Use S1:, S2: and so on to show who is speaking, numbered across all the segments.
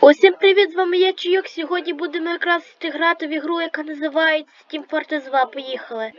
S1: Усім привіт, з вами я Чайок. Сьогодні будемо якраз грати в ігру, яка називається Team Fortress 2. Поїхали.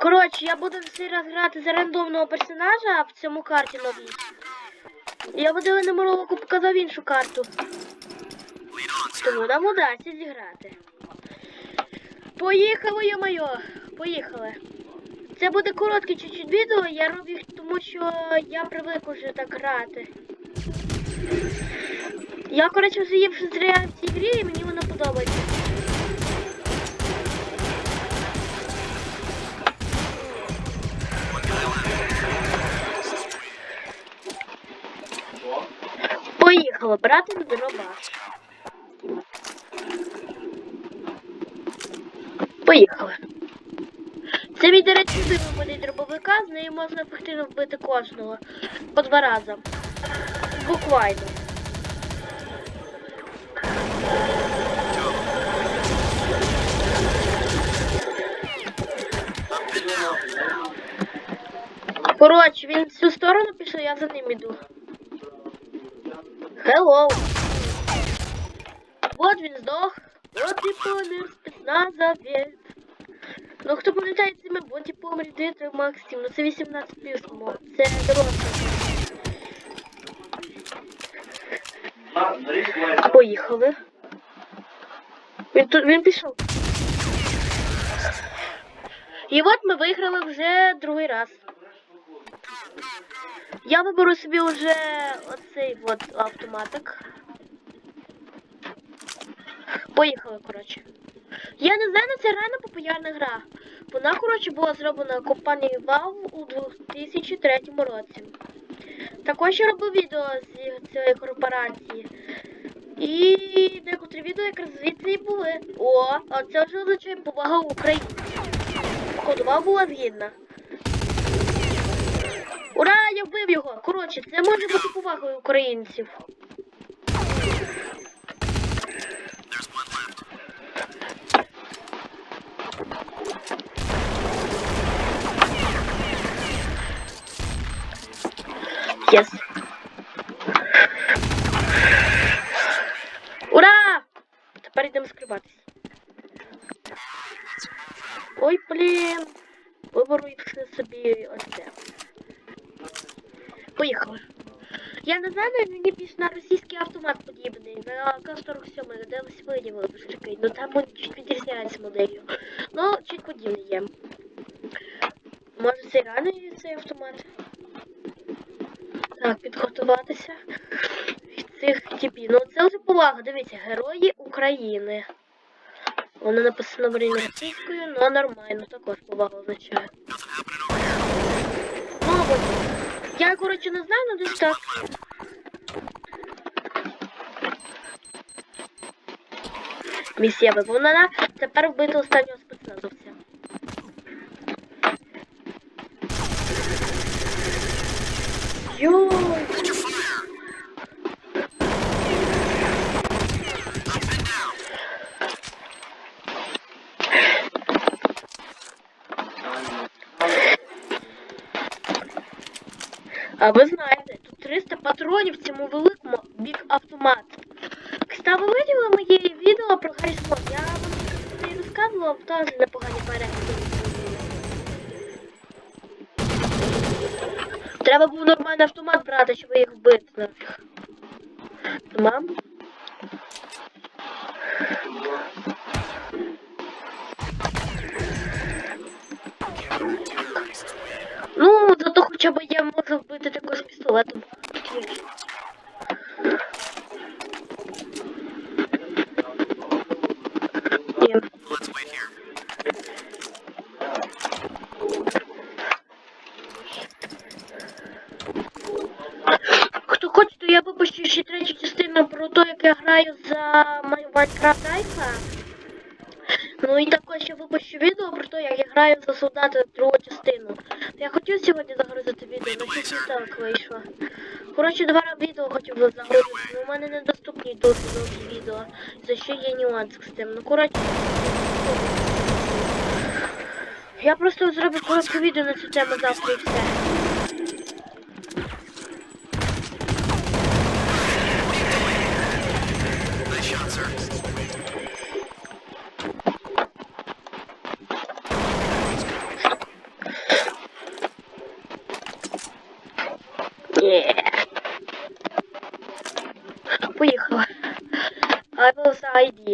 S1: Коротше, я буду цей раз грати за рандомного персонажа в цьому карті новій. Я в одному ролику показав іншу карту. Тому нам удасться зіграти. Поїхали, йо-моє! Поїхали. Це буде коротке чуть-чуть відео, я роблю, тому що я привик уже так грати. Я, коротше, вже є вже зря в цій грі і мені вона подобається. Поїхали, брати на дробаш. Поїхали. Це мій, до речі, вибраний дробовика, з нею можна ефективно вбити кожного. По два рази. Буквально. Коротше, він в цю сторону пішов, я за ним іду. Hello. Вот він здох. От і помер спецназовець. Ну хто пам'ятає цими боті помер дити Максим, ну це 18 плюс мод. Це дорослий. Поїхали. Він тут він пішов. І от ми виграли вже другий раз. Я виберу собі вже оцей от автоматик. Поїхали, коротше. Я не знаю, це реально популярна гра. Вона, коротше, була зроблена компанією Valve у 2003 році. Також я робив відео з цієї корпорації. І декотрі відео якраз звідси і були. О, а це вже означає повага Україні. Ходова була згідна. Ура, я вбив його! Коротше, це може бути повагою українців. Єс. Ура! Тепер йдемо скриватись. Ой, блін. Виберу їх собі ось це. Поїхали. Я не знаю, мені більш на російський автомат подібний, на К-47, де ось виділи такий. Ну там чуть відрізняється моделлю. Ну, чуть подібний є. Може це реальний цей автомат? Так, підготуватися від цих типів. Ну це вже повага, дивіться, герої України. Воно написано в російською, але нормально, також повага означає. Мабуть. Я, коротше, не знаю, але десь так. Місія виповнена. Тепер вбити останнього спецназовця. А ви знаєте, тут 300 патронів в цьому великому бік автомат. Кстати, ви виділи моє відео про Харрісон? Я вам і розказувала, теж непогані перегляди. Треба був нормальний автомат брати, щоб їх вбити нафіг. Мам? Ну, зато хоча б я пістолетом. Хто хоче, то я випущу ще третю частину про те, як я граю за Майнкрафт Айфа. Ну і також я випущу відео про те, як я граю за солдата другу частину. Я хотів сьогодні загрузити відео, не так вийшло. Коротше, два відео хотів би загрузити, але у мене недоступні довгі відео. За що є нюанс з тим. Ну коротше. Я просто зроблю коротке відео на цю тему завтра і все.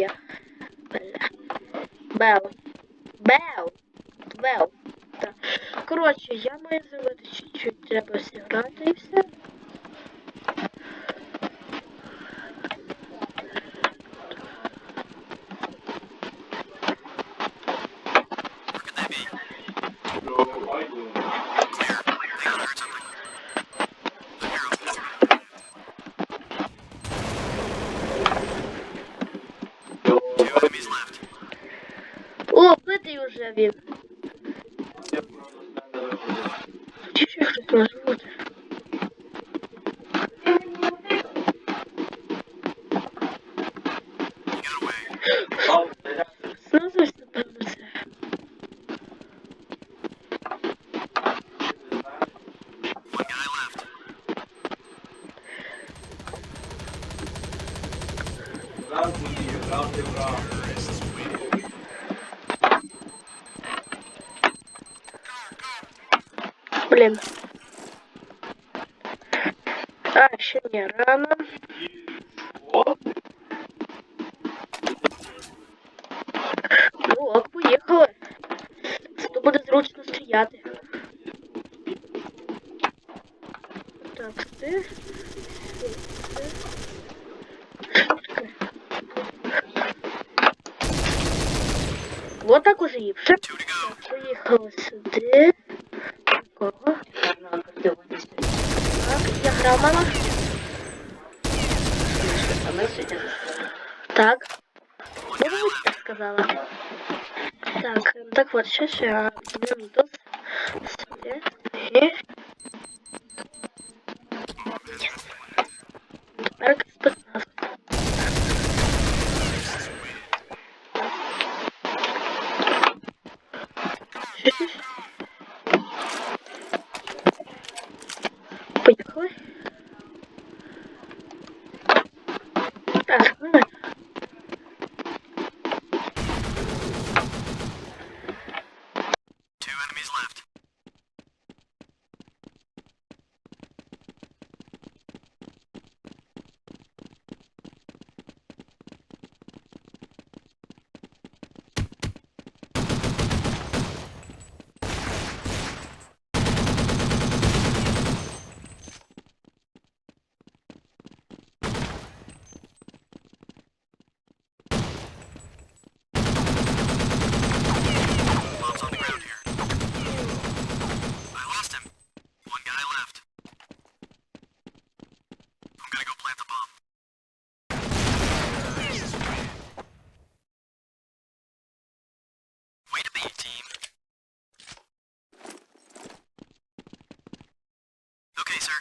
S1: Idea. Бел. Бел. Бел. Так. Коротше, я маю зробити чуть-чуть треба зіграти і все. О, битий уже він. Чи ще хтось може бути? Знизусь, напевно, це. Блін. А, ще не рано. Ну, ок, поїхали. Зато буде зручно стріляти. Так, ти. Вот так уже ліпше. Так, поїхали. Кого? Так, я грамала. Так. Я так сказала. Так, так вот, сейчас я Windows. Сюда. И... Тепер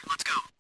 S2: let's go.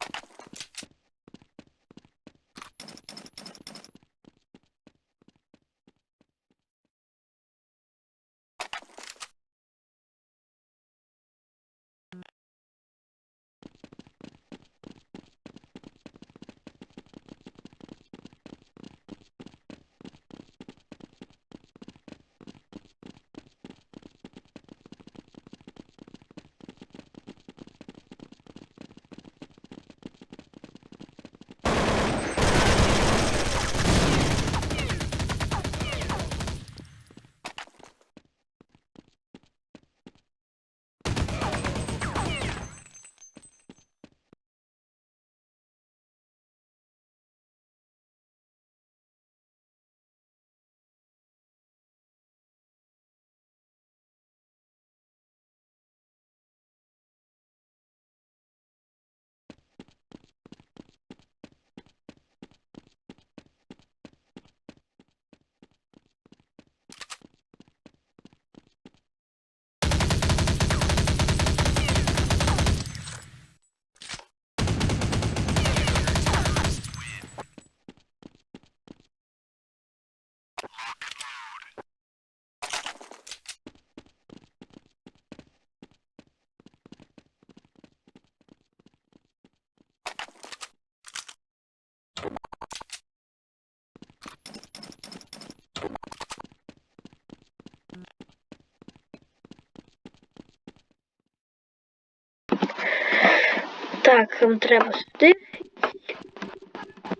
S1: Так, ем, треба сюди.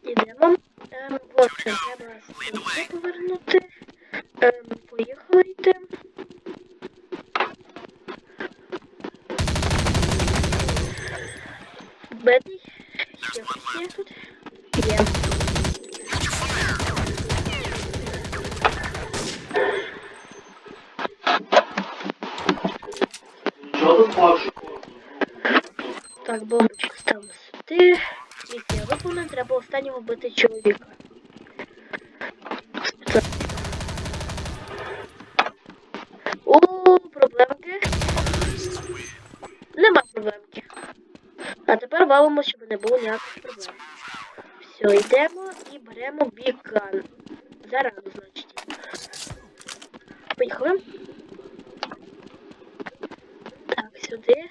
S1: Ідемо. Отже, треба сюди повернути. Ем, поїхали йти. Бедний. Ще хтось є тут? Є. Так, бомбочку ставимо сюди. Місія виповнена, останнього вбити чоловіка. О, проблемки. Нема проблемки. А тепер валимо, щоб не було ніяких проблем. Все, йдемо і беремо біган. Зараду, значить. Поїхали. Так, сюди.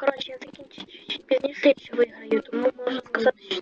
S1: Коротше, я закінчу чуть пізніше, виграю, тому можу сказати, що